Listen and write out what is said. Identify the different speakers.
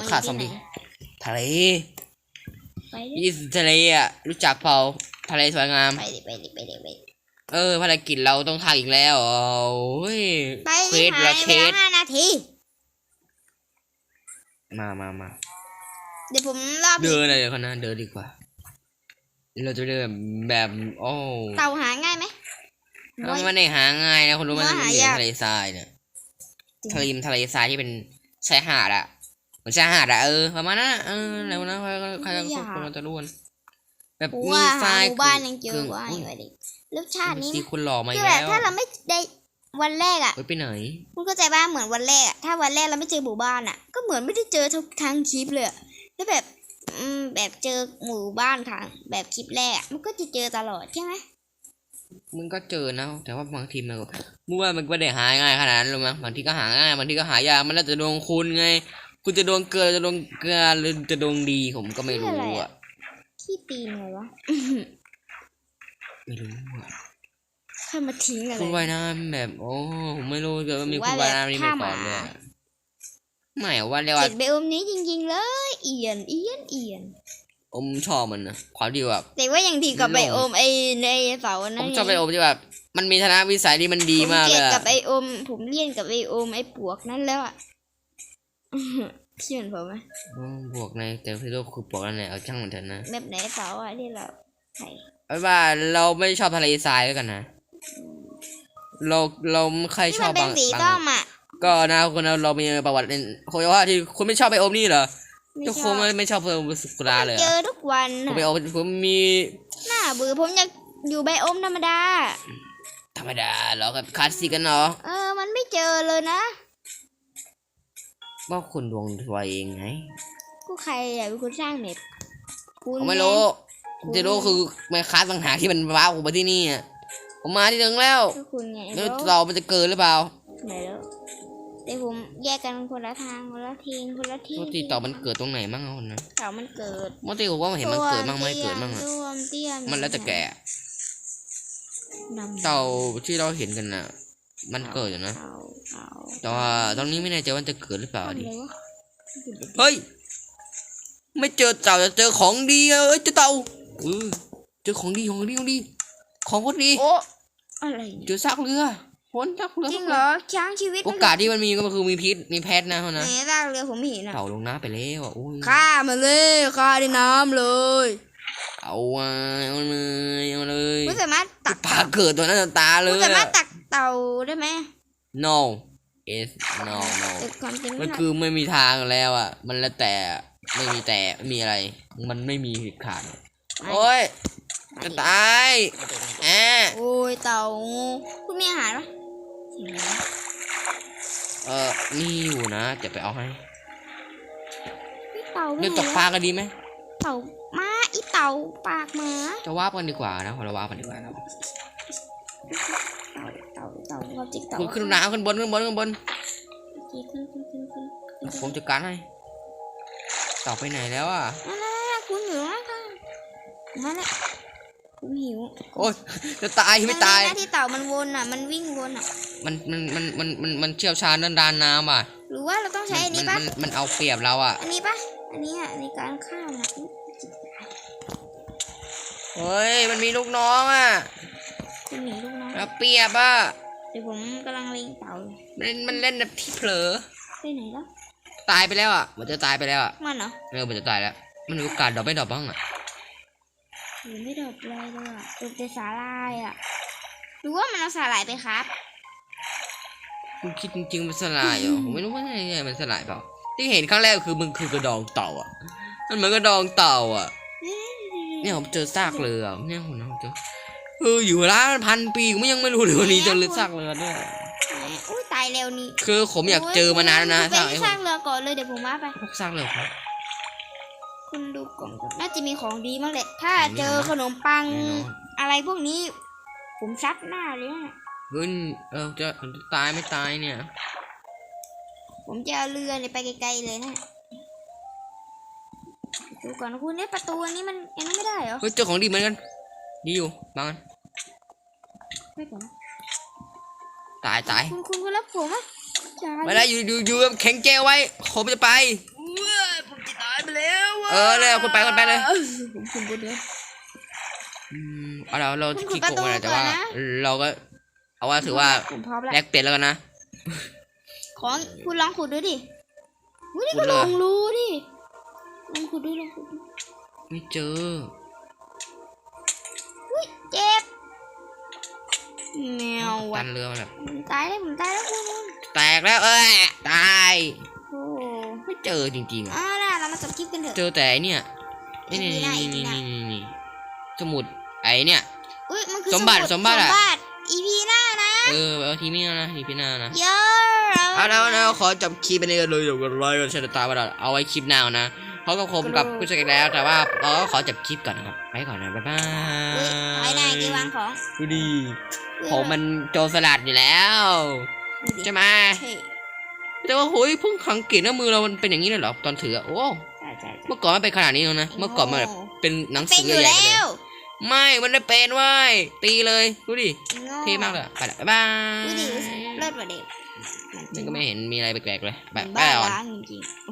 Speaker 1: มันอ
Speaker 2: ขาด
Speaker 1: ยู่
Speaker 2: ซอม
Speaker 1: ที่
Speaker 2: บี้
Speaker 1: ไหน
Speaker 2: ทะเล
Speaker 1: ไปดิ
Speaker 2: ยี่สิบทะเลอะรู้จักเปล่าทะเลสวยงาม
Speaker 1: ไปดิไปดิไปดิไปดิ
Speaker 2: เออภารกิจเราต้องทำอีกแล้วโอ้ย
Speaker 1: ไป
Speaker 2: เค
Speaker 1: ดิ
Speaker 2: ส
Speaker 1: หา
Speaker 2: ละ
Speaker 1: ย
Speaker 2: เค
Speaker 1: เว
Speaker 2: ส
Speaker 1: ลาห้านาที
Speaker 2: มามามา
Speaker 1: เดี๋ยวผมรอบ
Speaker 2: เดินอะไรคนนั้นเดินดีกว่า เราจะเดินแบบโอ้
Speaker 1: เต่าหาง่ายไหม
Speaker 2: มันไม่ได้หาง่ายนะคนรู้ไหม
Speaker 1: ว่า
Speaker 2: มัน
Speaker 1: หา
Speaker 2: อยู่
Speaker 1: ยาก
Speaker 2: ในทะเลทรายเนี่ย
Speaker 1: จริง
Speaker 2: ทะเลทะเลทรายที่เป็นชายหาดอะเห มือนชายหาดอะเออประมาณนั้นอะเออแล้วนะใครใครใครคนเราจะรู้กันแบบ
Speaker 1: กู
Speaker 2: มี
Speaker 1: ว่า
Speaker 2: ทรา
Speaker 1: หายหมู่บ้านยังเจอ
Speaker 2: คือ
Speaker 1: ว่า
Speaker 2: อุ้ย
Speaker 1: อยู่ดิรสชาตินี้
Speaker 2: สี
Speaker 1: นะ
Speaker 2: คุณหล่อมาอี
Speaker 1: คื
Speaker 2: ก
Speaker 1: อแบบ
Speaker 2: แล้ว
Speaker 1: ถ้าเราไม่ได้วันแรกอะ
Speaker 2: เฮ้ยไปไหน
Speaker 1: คุณเข้าใจว่าเหมือนวันแรกอะถ้าวันแรกเราไม่เจอหมู่บ้านอะก็เหมือนไม่ได้เจอทุกทางคลิปเลยอะแล้วแบบอืมแบบเจอหมู่บ้านทางแบบคลิปแรกอะมันก็จะเจอตลอดใช่ไหม
Speaker 2: มึงก็เจอนะแต่ว่าบางทีมันก็มึงว่ามันก็ไม่ได้หาง่ายขนาดนั้นหรอกมั้งบางทีก็หาง่ายบางทีก็หายากมันแล้วแต่ดวงคุณไง คุณจะดวงเกลือจะดวงเกลือหรือจะดวงดีผมก็ไม่รู้อะ
Speaker 1: ขี้ตีนไงวะ
Speaker 2: ไม่รู้อะ
Speaker 1: ใครมาทิ้งอะไร
Speaker 2: คุณว่ายน้ำแบบโอ้ผมไม่รู้เกิดว่ามี
Speaker 1: ว่า
Speaker 2: คุณว่ายน้ำนี่
Speaker 1: แบบ
Speaker 2: มาก่อน
Speaker 1: ท่าหมา
Speaker 2: เลยอะไม่อะว่าเรียก
Speaker 1: เจ็
Speaker 2: ว่า
Speaker 1: ดเบลมนี้จริงๆเลยเอียนเอียนเอียน
Speaker 2: ผมชอบมันนะความที่แบบ
Speaker 1: แต่ว่าอย่างที่กับ
Speaker 2: ไม่
Speaker 1: ไบ
Speaker 2: ลง
Speaker 1: โอมไอในเสาร์
Speaker 2: ผ
Speaker 1: นั่
Speaker 2: ม
Speaker 1: น
Speaker 2: ชอบไปอบที่แบบมันมีทนวิสัยที่มันดี
Speaker 1: ผม
Speaker 2: มาก
Speaker 1: เก
Speaker 2: เล
Speaker 1: ลีย
Speaker 2: ย
Speaker 1: ด
Speaker 2: อะ
Speaker 1: กับไอโอม ผมเลี่ยนกับไอโอมไอปวกนั่นแล้วอะ พี่เหมือนผมไหม
Speaker 2: อืมบวกในแต่ที่โลกคือบวกนั่นแหละเอาช่างมันเถอะนะ
Speaker 1: แบบไหนเสาร์อะที่เราใช่
Speaker 2: เอาว่าเราไม่ชอบทะเลทรายแล้วกันนะ เราเราไม่ค่อย
Speaker 1: ที่
Speaker 2: ช
Speaker 1: มั
Speaker 2: อนบ
Speaker 1: เป็น
Speaker 2: บาง
Speaker 1: สี
Speaker 2: บาง
Speaker 1: ส้มอะ
Speaker 2: ก็นะคนเราเรามีประวัติเป็นคนว่าที่คุณไม่ชอบไปอมนี่เหรอ
Speaker 1: ไม่
Speaker 2: ทุก
Speaker 1: ช
Speaker 2: ค
Speaker 1: อนบ
Speaker 2: ไม่ไม่ชอบเพลิงสุกุราเลย
Speaker 1: เจ
Speaker 2: อะ
Speaker 1: อทุกวัน
Speaker 2: ผม
Speaker 1: น่ะ
Speaker 2: ไปอมผมมี
Speaker 1: หน้าเบื่อผมอยากอยู่ไบโอมธรรมดา
Speaker 2: ธรรมดาเหรอกับคลาสสิกกันเนาะ
Speaker 1: เออมันไม่เจอเลยนะ
Speaker 2: ว่าคุณดวงตัวเองไง
Speaker 1: กูใครอะเป็นคนสร้างเน็ตคุณ
Speaker 2: ผมไม่รู้
Speaker 1: คุณ
Speaker 2: จะรู้คือมันคลาสต่างหากที่มันว้าวผมมาที่นี่อะผมมาที่ถึงแล้ว
Speaker 1: ก็คุณไง
Speaker 2: แล้ว
Speaker 1: แล้ว
Speaker 2: เรามันจะเกินหรือเปล่า
Speaker 1: ไหนแล้วแต่ผมแยกกันคนละทางคนละทีคนละที่
Speaker 2: ปกติต่อมันเกิดตรงไหนมั่งเอาคนนะ
Speaker 1: เต่ามันเกิด
Speaker 2: ปกติผมว่าเห็นมันเกิดมั่งไม่เกิดมั่งอะ
Speaker 1: รวมเตี้ย
Speaker 2: มันแล้วแต่แก
Speaker 1: ดำ
Speaker 2: เต่าที่เราเห็นกันน่ะ มันเกิดอยู่นะ
Speaker 1: เต่าเต่า
Speaker 2: แต่ว่าตอนนี้ไม่แน่ใจว่ามันจะเกิดหรือเปล่า
Speaker 1: ทำ
Speaker 2: ดิ
Speaker 1: เลยวะ
Speaker 2: เฮ้ย ไม่เจอเต่าแต่เจอของดีเอ้ยเจอเต่าเออเจอของดีของดีของดี ของคนดี
Speaker 1: โอ้อะไรเนี่ย
Speaker 2: เจอซากเรือคนซากเรือ
Speaker 1: จริงเหรอช้างชีวิต
Speaker 2: โอกาสที่มันมีก็คือมีพิษมีแพทย์นะเท่า
Speaker 1: ไหน
Speaker 2: นะ
Speaker 1: ซากเรือผมไม่เห็นอะ
Speaker 2: เต่าลงน้ำไปแล้วอะโอ้ย
Speaker 1: ฆ่ามาเลยฆ่าในน้ำเลย
Speaker 2: เอาอะเอาเลยเอาเลย
Speaker 1: คุณสามารถตัก
Speaker 2: ปลาเกิดตัวนั้นต่อตาเล
Speaker 1: คุณ
Speaker 2: ย
Speaker 1: สามารถ
Speaker 2: อะ
Speaker 1: ตักเต่าได้ไหม
Speaker 2: no yes no no
Speaker 1: แต่ความจริง
Speaker 2: มัน
Speaker 1: ไได้
Speaker 2: คือไม่มีทางแล้วอะ มันแล้วแต่ไม่มีแต่ไม่มีอะไร มันไม่มีขาดโอ้ยจะตายแอะ
Speaker 1: โอ้ยเต่าคุณมีอาหารปะเสียงอะไรวะ
Speaker 2: เออมีอยู่นะจะไปเอาให้
Speaker 1: อีเต่าไป
Speaker 2: เดี๋ยว
Speaker 1: ไหน
Speaker 2: ตกปลาวะกันดีไหม
Speaker 1: เต่ามาอีเต่าปากหมา
Speaker 2: จะว่าบกันดีกว่านะเราว่าบกันดีกว่านะ
Speaker 1: เต่า เต่าเต่าความจริงเต่า
Speaker 2: คุณขึ้นน้ำขึ้นบนขึ้นบนขึ้นบน
Speaker 1: โอเคขึ้นขึ้นขึ้นขึ้นขึ้น
Speaker 2: ผมจัดการให้ต่อไปไหนแล้วอะ
Speaker 1: นั่นนั่นนั่นคุณอยู่นั่นค่ะนั่นแหละคุณหิว
Speaker 2: โอ้ยจะตายไม่ตาย
Speaker 1: นั่นที่เต่ามันวนอะ มันวิ่งวนอะ
Speaker 2: มันมันมันมันมันมันเชี่ยวชาญด้านดานน้ำอะ
Speaker 1: หรือว่าเราต้องใช้อัน
Speaker 2: มั
Speaker 1: นี้
Speaker 2: มั
Speaker 1: ปะ
Speaker 2: มันมันเอาเปรียบเราอะ
Speaker 1: อันนี้ปะอันนี้อะในการฆ่ามันอะอุ๊ย
Speaker 2: เฮ้ย มันมีลูกน้องอะ
Speaker 1: คุณหนีลูกน้อง
Speaker 2: เอาเปรียบอะ
Speaker 1: เดี๋ยวผมกำลังเล็งเต่าอยู่
Speaker 2: มันมันเล่นแบบที่เผลอ
Speaker 1: ไปไหนแล้ว
Speaker 2: ตายไปแล้วอะมันจะตายไปแล้วอะ
Speaker 1: มันเหรอ
Speaker 2: เออมันจะตายแล้ว มันมีโอกาสดรอปไม่ดรอปบ้างอะ
Speaker 1: หรือไม่ดบเลยเลยอะดบแต่สาลายอะหรือว่ามันเอาสาหร่ายไปครับ
Speaker 2: คุณคิดจริงๆมันสลายเหรอผมไม่รู้ว่าไงมันสลายเปล่า ที่เห็นครั้งแรกคือมันคือกระดองเต่าอะ มันเหมือนกระดองเต่าอะ เนี่ยผมเจอซากเรือเนี่ยผมนะผมเจอ เอออยู่ร้านพันปีผมยังไม่รู้เลยวันนี้เจอเรือซากเรือด้วย
Speaker 1: ไหนอุ้ยตายเร็วนี่
Speaker 2: คือผมอยากเจอมานานแล้วนะ
Speaker 1: คุณไป
Speaker 2: ซาก
Speaker 1: ที่สร้างเรือก่อนเลยเดี๋ยวผมว่าไป
Speaker 2: พวกซากเรือครับ
Speaker 1: คุณดูกล่องก่อนน่าจะมีของดีมั้งแหละถ้า
Speaker 2: มี
Speaker 1: เจอ
Speaker 2: นะ
Speaker 1: ขนมปัง
Speaker 2: แน่นอน
Speaker 1: อะไรพวกนี้ ผมซัดหน้าเลยนะ
Speaker 2: เฮ้ยเออจะจะตายไม่ตายเนี่ย
Speaker 1: ผมจะเอาเรือเนี่ยไปไกลๆเลยนะดูก่อนนะคุณเนี่ยประตูอันนี้มันอันนี้ไม่ได้เหรอ
Speaker 2: เฮ้ยเจอของดีเหมือนกัน ดีอยู่บางอัน
Speaker 1: ไม่ก่อนนะ
Speaker 2: ตายตาย
Speaker 1: คุณคุณคุณรับผมอะจ้า
Speaker 2: ไม่ได้อยู่อยู่อยู่แข็งแกไว้ผมจะไป
Speaker 1: เว้ย
Speaker 2: เออเลยคุณไปคุณไปเลย
Speaker 1: ผมคุณบุญเลย
Speaker 2: อืมเอาเราเรา
Speaker 1: คุณ
Speaker 2: ขี้
Speaker 1: เปิด
Speaker 2: โกง
Speaker 1: ประตู
Speaker 2: นะแต่ว่า
Speaker 1: ก่อนนะ
Speaker 2: เราก็ เอาว่าถือว่า
Speaker 1: ผมพร้อมแล้ว
Speaker 2: แลกเปลี่ยนแล้วกันนะ
Speaker 1: ของคุณลองขุดดูดิอุ้ยนี่
Speaker 2: ขุ
Speaker 1: ก็
Speaker 2: ดเลย
Speaker 1: ลองรู้ดิลองขุดดูลองขุดดู
Speaker 2: ไม่เจอ
Speaker 1: แมว
Speaker 2: ตั
Speaker 1: ว่ะ
Speaker 2: นเรือมันแบบ
Speaker 1: ผมตายแล้วผมตายแล้วคุณคุณ
Speaker 2: แตกแล้วเอ้ยตาย
Speaker 1: โอ้
Speaker 2: ไม่เจอจริงๆอะ
Speaker 1: อ่าน่ะเรามาจบคลิปกันเถอะ
Speaker 2: เจอแต่ไอ้เนี่ยนี่นี่
Speaker 1: อีพีหน้า
Speaker 2: นี่
Speaker 1: อีพี
Speaker 2: นี่
Speaker 1: หน้า
Speaker 2: นี่นี่สมุดไอ้เนี่ย
Speaker 1: อุ้ยมันคือ
Speaker 2: สมบัติสมบัติอะ
Speaker 1: อีพีหน้านะ
Speaker 2: เออเอาทีนี้นะทีพี่หน้านะ
Speaker 1: เยอะ
Speaker 2: เอาแล้วนะขอจบคลิปไปเลยเลยเดี๋ยวกันไลค์กันแชร์ตามไปแล้วเอาไว้คลิปหน้านะเพราะก็คมกับผู้ชายกันแล้วแต่ว่าเราก็ขอจบคลิปก่อนนะครับ ไปก่อนนะ บ๊ายบา
Speaker 1: อุ้ยภายใน
Speaker 2: ย
Speaker 1: กี่วางของ
Speaker 2: ดูดี
Speaker 1: อุ้ย
Speaker 2: ผมมันโจรสลัดอยู่แล้ว
Speaker 1: ดูดิ
Speaker 2: ใช่ไหม
Speaker 1: เท่
Speaker 2: แต่ว่าโหยเพิ่งขังเกตนะมือเรามันเป็นอย่างนี้เลยเหรอตอนถืออะโอ้
Speaker 1: ใช่ใช่ใช่
Speaker 2: เมื่อก่อนมันเป็นขนาดนี้แล้วนะเมื่อก่อนมันแบบเป็นหนัง
Speaker 1: เป็
Speaker 2: สื
Speaker 1: น
Speaker 2: อ
Speaker 1: อยู่
Speaker 2: ใหญ่
Speaker 1: แล้
Speaker 2: ๆเลยวไม่มันได้เป็นเว้ยตีเลยดูดิ
Speaker 1: โง่
Speaker 2: เท่มากเลยไปละบ๊ายบาย
Speaker 1: ดูดิเลิศกว่าเด็ก
Speaker 2: มันก็ไม่เห็นมีอะไรแปลกๆเลยแบบ
Speaker 1: บ้า
Speaker 2: บ๊ายบาย
Speaker 1: ล้างจริงๆ